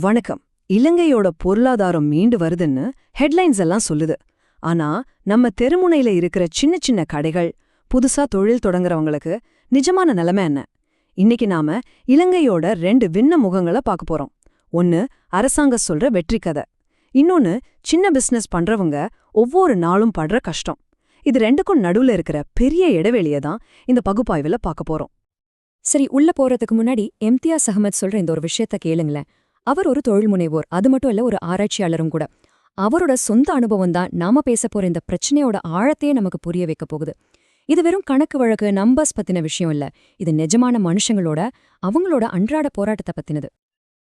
வணக்கம். இலங்கையோட பொருளாதாரம் மீண்டு வருதுன்னு ஹெட்லைன்ஸ் எல்லாம் சொல்லுது. ஆனா நம்ம தெருமுனையில இருக்கிற சின்ன சின்ன கடைகள் புதுசா தொழில் தொடங்குறவங்களுக்கு நிஜமான நிலைமை என்ன? இன்னைக்கு நாம இலங்கையோட ரெண்டு விண்ண முகங்களை பார்க்க போறோம். ஒன்னு அரசாங்க சொல்ற வெற்றி கதை. இன்னொன்னு சின்ன பிசினஸ் பண்றவங்க ஒவ்வொரு நாளும் படுற கஷ்டம். இது ரெண்டுக்கும் நடுவுல இருக்கிற பெரிய இடைவெளியை தான் இந்த பகுப்பாய்வுல பார்க்க போறோம். சரி உள்ள போறதுக்கு முன்னாடி எம்தியாஸ் அகமத் சொல்ற இந்த ஒரு விஷயத்த கேளுங்களேன். அவர் ஒரு தொழில் முனைவோர் அது மட்டும் இல்ல ஒரு ஆராய்ச்சியாளரும் கூட. அவரோட சொந்த அனுபவம் தான் நாம பேச போற இந்த பிரச்சனையோட ஆழத்தையே நமக்கு புரிய வைக்க போகுது. இது வெறும் கணக்கு வழக்கு நம்பர்ஸ் பத்தின விஷயம் இல்ல. இது நிஜமான மனுஷங்களோட அவங்களோட அன்றாட போராட்டத்தை பத்தினது.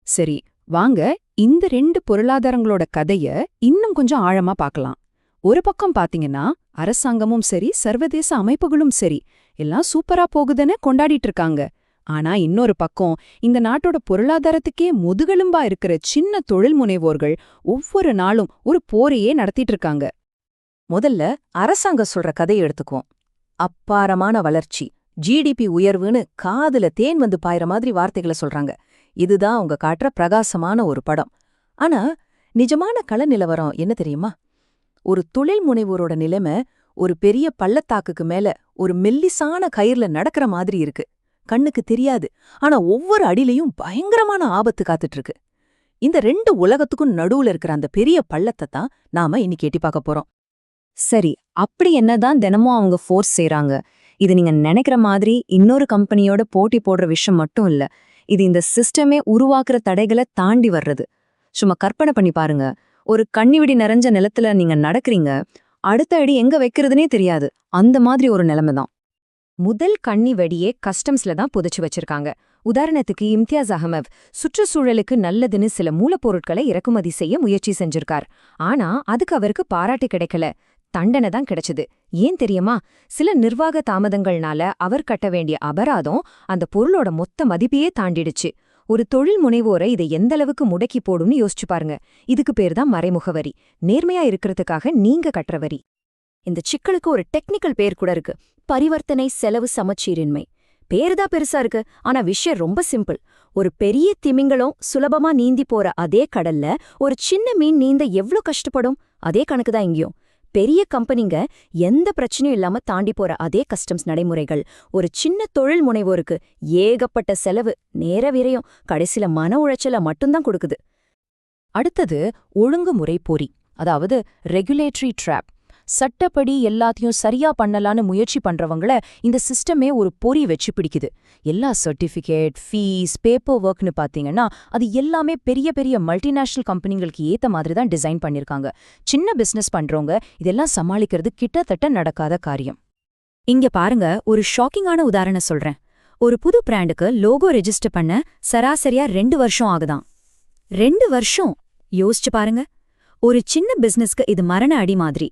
சரி வாங்க இந்த ரெண்டு பொருளாதாரங்களோட கதைய இன்னும் கொஞ்சம் ஆழமா பார்க்கலாம் ஒரு பக்கம் பாத்தீங்கன்னா அரசாங்கமும் சரி சர்வதேச அமைப்புகளும் சரி எல்லாம் சூப்பரா போகுதுன்னு கொண்டாடிட்டு இருக்காங்க. ஆனா இன்னொரு பக்கம் இந்த நாட்டோட பொருளாதாரத்துக்கே முதுகெலும்பா இருக்கிற சின்ன தொழில் முனைவோர்கள் ஒவ்வொரு நாளும் ஒரு போரையே நடத்திட்டு இருக்காங்க. முதல்ல அரசாங்கம் சொல்ற கதையை எடுத்துக்குவோம். அப்பாரமான வளர்ச்சி ஜிடிபி உயர்வுன்னு காதுல தேன் வந்து பாயிற மாதிரி வார்த்தைகளை சொல்றாங்க. இதுதான் அவங்க காட்டுற பிரகாசமான ஒரு படம். ஆனா நிஜமான கள நிலவரம் என்ன தெரியுமா? ஒரு தொழில் முனைவோரோட நிலைமை ஒரு பெரிய பள்ளத்தாக்குக்கு மேல ஒரு மெல்லிசான கயிறுல நடக்கிற மாதிரி இருக்கு. கண்ணுக்கு தெரியாது. ஆனா ஒவ்வொரு அடியிலையும் பயங்கரமான ஆபத்து காத்துட்டு இருக்கு இந்த ரெண்டு உலகத்துக்கும் நடுவுல இருக்கிற அந்த பெரிய பள்ளத்தை தான் நாம இன்னைக்கு எட்டி பார்க்க போறோம். சரி அப்படி என்னதான் தினமும் அவங்க ஃபோர்ஸ் செய்றாங்க? இது நீங்க நினைக்கிற மாதிரி இன்னொரு கம்பெனியோட போட்டி போடுற விஷயம் மட்டும் இல்ல. இது இந்த சிஸ்டமே உருவாக்குற தடைகளை தாண்டி வர்றது. சும்மா கற்பனை பண்ணி பாருங்க. ஒரு கண்ணிவிடி நிறைஞ்ச நிலத்துல நீங்க நடக்கறீங்க. அடுத்த அடி எங்க வைக்கிறதுனே தெரியாது. அந்த மாதிரி ஒரு நிலைமை தான். முதல் கண்ணி வெடியே கஸ்டம்ஸ்ல தான் புதைச்சு வச்சிருக்காங்க. உதாரணத்துக்கு இம்தியாஸ் அகமத் சுற்றுச்சூழலுக்கு நல்லதுன்னு சில மூலப்பொருட்களை இறக்குமதி செய்ய முயற்சி செஞ்சிருக்கார். ஆனா அதுக்கு அவருக்கு பாராட்டு கிடைக்கல. தண்டனை தான் கிடைச்சது. ஏன் தெரியுமா? சில நிர்வாக தாமதங்கள்னால அவர் கட்ட வேண்டிய அபராதம் அந்த பொருளோட மொத்த மதிப்பையே தாண்டிடுச்சு. ஒரு தொழில் முனைவோரை இதை எந்த அளவுக்கு முடக்கி போடும்னு யோசிச்சு பாருங்க. இதுக்கு பேர் தான் மறைமுக வரி. நேர்மையா இருக்கிறதுக்காக நீங்க கட்டுற வரி. இந்த சிக்கலுக்கு ஒரு டெக்னிக்கல் பேர் கூட இருக்கு. பரிவர்த்தனை செலவு சமச்சீரின்மை. பேருதான் பெருசா இருக்கு ஆனா விஷயம் ரொம்ப சிம்பிள். ஒரு பெரிய திமிங்கலம் சுலபமா நீந்தி போற அதே கடல்ல ஒரு சின்ன மீன் நீந்த எவ்ளோ கஷ்டப்படும்? அதே கணக்கு தான் இங்கேயும். பெரிய கம்பெனிங்க எந்த பிரச்சனையும் இல்லாம தாண்டி போற அதே கஸ்டம்ஸ் நடைமுறைகள். ஒரு சின்ன தொழில் முனைவோருக்கு ஏகப்பட்ட செலவு நேர விரையும் கடைசில மன உளைச்சல மட்டும்தான் கொடுக்குது. அடுத்தது ஒழுங்குமுறை பொறி அதாவது ரெகுலேட்டரி ட்ராப் சட்டப்படி எல்லாத்தையும் சரியா பண்ணலான்னு முயற்சி பண்றவங்கள இந்த சிஸ்டமே ஒரு பொறி வச்சு பிடிக்குது. எல்லா சர்டிஃபிகேட் ஃபீஸ் பேப்பர் ஒர்க்னு பாத்தீங்கன்னா அது எல்லாமே பெரிய பெரிய மல்டிநேஷனல் கம்பெனிங்களுக்கு ஏத்த மாதிரி தான் டிசைன் பண்ணிருக்காங்க. சின்ன பிசினஸ் பண்றவங்க இதெல்லாம் சமாளிக்கிறது கிட்டத்தட்ட நடக்காத காரியம். இங்க பாருங்க ஒரு ஷாக்கிங்கான உதாரணம் சொல்றேன். ஒரு புது பிராண்டுக்கு லோகோ ரெஜிஸ்டர் பண்ண சராசரியா ரெண்டு வருஷம் ஆகுதாம் ரெண்டு வருஷம்? யோசிச்சு பாருங்க. ஒரு சின்ன பிசினஸ்க்கு இது மரண அடி மாதிரி.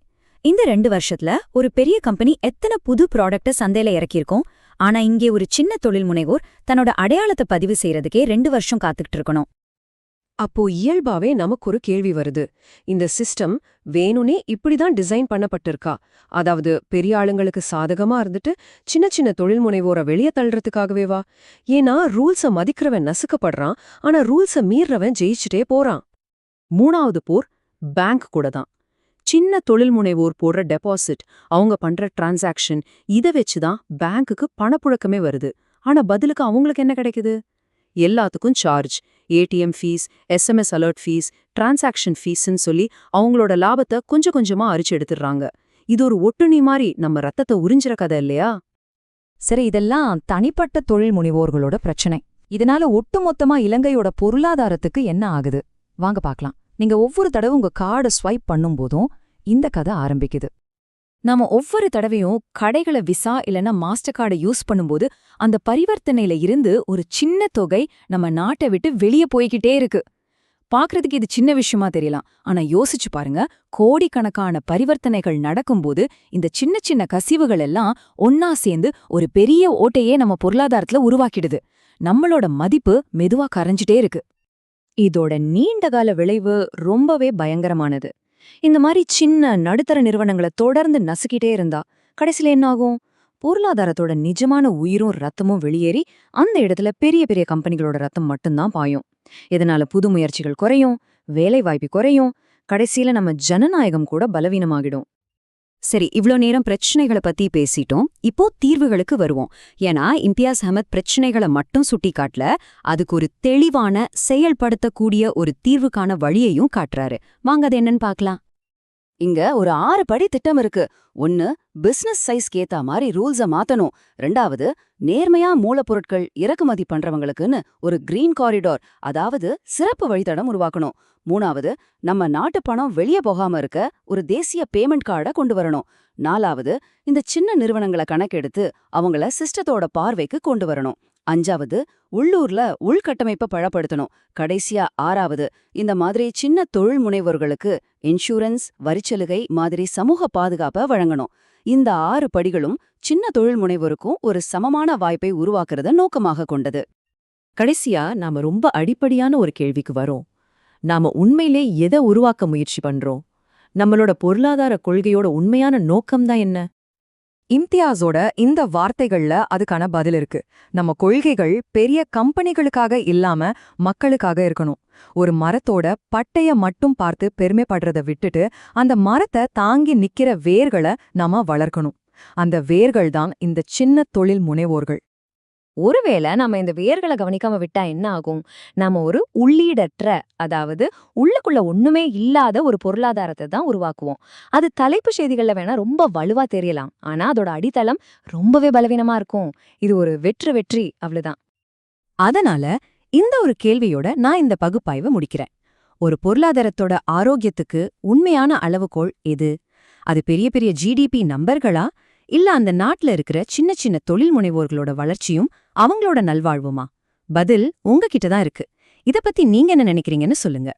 இந்த ரெண்டு வருஷத்துல ஒரு பெரிய கம்பெனி எத்தனை புது ப்ராடக்ட சந்தையில இறக்கியிருக்கோம்? ஆனா இங்கே ஒரு சின்ன தொழில் முனைவோர் தன்னோட அடையாளத்தை பதிவு செய்யறதுக்கே ரெண்டு வருஷம் காத்துக்கிட்டு இருக்கணும். அப்போ இயல்பாவே நமக்கு ஒரு கேள்வி வருது. இந்த சிஸ்டம் வேணும்னே இப்படிதான் டிசைன் பண்ணப்பட்டிருக்கா? அதாவது பெரிய ஆளுங்களுக்கு சாதகமா இருந்துட்டு சின்ன சின்ன தொழில் முனைவோரை வெளியே தள்ளுறதுக்காகவே வா? ஏன்னா ரூல்ஸ மதிக்கிறவன் நசுக்கப்படுறான் ஆனா ரூல்ஸ மீறவன் ஜெயிச்சுட்டே போறான். மூணாவது போர் பேங்க் கூட தான் சின்ன தொழில் முனைவோர் போடுற டெபாசிட் அவங்க பண்ற டிரான்சாக்ஷன் இத வச்சுதான் பேங்க்குக்கு பணப்புழக்கமே வருது. ஆனா பதிலுக்கு அவங்களுக்கு என்ன கிடைக்குது? எல்லாத்துக்கும் charge ATM fees SMS alert fees transaction ஃபீஸ்ன்னு சொல்லி அவங்களோட லாபத்தை கொஞ்சம் கொஞ்சமா அரிச்சு எடுத்துடுறாங்க. இது ஒரு ஒட்டுணி மாதிரி நம்ம ரத்தத்தை உறிஞ்சிற கதை இல்லையா? சரி இதெல்லாம் தனிப்பட்ட தொழில் முனைவோர்களோட பிரச்சனை. இதனால ஒட்டுமொத்தமா இலங்கையோட பொருளாதாரத்துக்கு என்ன ஆகுது? வாங்க பார்க்கலாம். நீங்க ஒவ்வொரு தடவை உங்க கார்டை ஸ்வைப் பண்ணும்போதும் இந்த கதை ஆரம்பிக்குது. நாம ஒவ்வொரு தடவையும் கடைகளை விசா இல்லனா மாஸ்டர் கார்டை யூஸ் பண்ணும்போது அந்த பரிவர்த்தனையில இருந்து ஒரு சின்ன தொகை நம்ம நாட்டை விட்டு வெளியே போய்கிட்டே இருக்கு. பாக்குறதுக்கு இது சின்ன விஷயமா தெரியலாம். ஆனா யோசிச்சு பாருங்க கோடிக்கணக்கான பரிவர்த்தனைகள் நடக்கும்போது இந்த சின்ன சின்ன கசிவுகள் எல்லாம் ஒன்னா சேர்ந்து ஒரு பெரிய ஓட்டையே நம்ம பொருளாதாரத்துல உருவாக்கிடுது. நம்மளோட மதிப்பு மெதுவா கரைஞ்சிட்டே இருக்கு. இதோட நீண்டகால விளைவு ரொம்பவே பயங்கரமானது. இந்த மாதிரி சின்ன நடுத்தர நிறுவனங்களை தொடர்ந்து நசுக்கிட்டே இருந்தா கடைசில என்னாகும்? பொருளாதாரத்தோட நிஜமான உயிரும் ரத்தமும் வெளியேறி அந்த இடத்துல பெரிய பெரிய கம்பெனிகளோட ரத்தம் மட்டும்தான் பாயும். இதனால புது முயற்சிகள் குறையும் வேலைவாய்ப்பு குறையும் கடைசியில நம்ம ஜனநாயகம் கூட பலவீனமாகிடும். சரி இவ்ளோ நேரம் பிரச்சனைகளை பத்தி பேசிட்டோம். இப்போ தீர்வுகளுக்கு வருவோம். ஏன்னா இம்தியாஸ் அஹமத் பிரச்சனைகளை மட்டும் சுட்டி காட்டல அதுக்கு ஒரு தெளிவான செயல்படுத்தக்கூடிய ஒரு தீர்வுக்கான வழியையும் காட்டுறாரு. வாங்க அது என்னன்னு பார்க்கலாம். இங்க ஒரு ஆறு படி திட்டம் இருக்கு. ஒன்னு பிசினஸ் சைஸ்க்கு ஏத்த மாதிரி ரூல்ஸ மாத்தணும். ரெண்டாவது நேர்மையா மூலப்பொருட்கள் இறக்குமதி பண்றவங்களுக்குன்னு ஒரு கிரீன் காரிடோர் அதாவது சிறப்பு வழித்தடம் உருவாக்கணும். மூணாவது நம்ம நாட்டு பணம் வெளியே போகாம இருக்க ஒரு தேசிய பேமெண்ட் கார்டை கொண்டு வரணும். நாலாவது இந்த சின்ன நிறுவனங்களை கணக்கெடுத்து அவங்கள சிஸ்டத்தோட பார்வைக்கு கொண்டு வரணும். அஞ்சாவது உள்ளூர்ல உள்கட்டமைப்பை பழப்படுத்தணும். கடைசியா ஆறாவது இந்த மாதிரி சின்ன தொழில் முனைவோர்களுக்கு இன்சூரன்ஸ் வரிச்சலுகை மாதிரி சமூக பாதுகாப்பை வழங்கணும். இந்த ஆறு படிகளும் சின்ன தொழில் முனைவோருக்கும் ஒரு சமமான வாய்ப்பை உருவாக்குறத நோக்கமாக கொண்டது. கடைசியா நாம ரொம்ப அடிப்படையான ஒரு கேள்விக்கு வரோம். நாம உண்மையிலே எதை உருவாக்க முயற்சி பண்றோம்? நம்மளோட பொருளாதார கொள்கையோட உண்மையான நோக்கம்தான் என்ன? இம்தியாஸோட இந்த வார்த்தைகள்ல அதுக்கான பதில் இருக்கு. நம்ம கொள்கைகள் பெரிய கம்பெனிகளுக்காக இல்லாம மக்களுக்காக இருக்கணும். ஒரு மரத்தோட பட்டைய மட்டும் பார்த்து பெருமைப்படுறத விட்டுட்டு அந்த மரத்தை தாங்கி நிக்கிற வேர்களை நாம வளர்க்கணும். அந்த வேர்கள் தான் இந்த சின்ன தொழில் முனைவோர்கள். ஒருவேளை நம்ம இந்த வேர்களை கவனிக்காம விட்டா என்ன ஆகும்? நாம ஒரு உள்ளீடற்ற அதாவது உள்ளுக்குள்ள ஒண்ணுமே இல்லாத ஒரு பொருளாதாரத்தை தான் உருவாக்குவோம். அது தலைப்பு செய்திகள்ல வேணா ரொம்ப வலுவா தெரியலாம். ஆனா அதோட அடித்தளம் ரொம்பவே பலவீனமா இருக்கும். இது ஒரு வெற்று வெற்றி அவ்வளவுதான். அதனால இந்த ஒரு கேள்வியோட நான் இந்த பகுப்பாய்வை முடிக்கிறேன். ஒரு பொருளாதாரத்தோட ஆரோக்கியத்துக்கு உண்மையான அளவுகோல் எது? அது பெரிய பெரிய ஜிடிபி நம்பர்களா இல்ல அந்த நாட்டுல இருக்கிற சின்ன சின்ன தொழில் முனைவோர்களோட வளர்ச்சியும் அவங்களோட நல்வாழ்வுமா? பதில் உங்ககிட்ட தான் இருக்கு. இத பத்தி நீங்க என்ன நினைக்கிறீங்கன்னு சொல்லுங்க.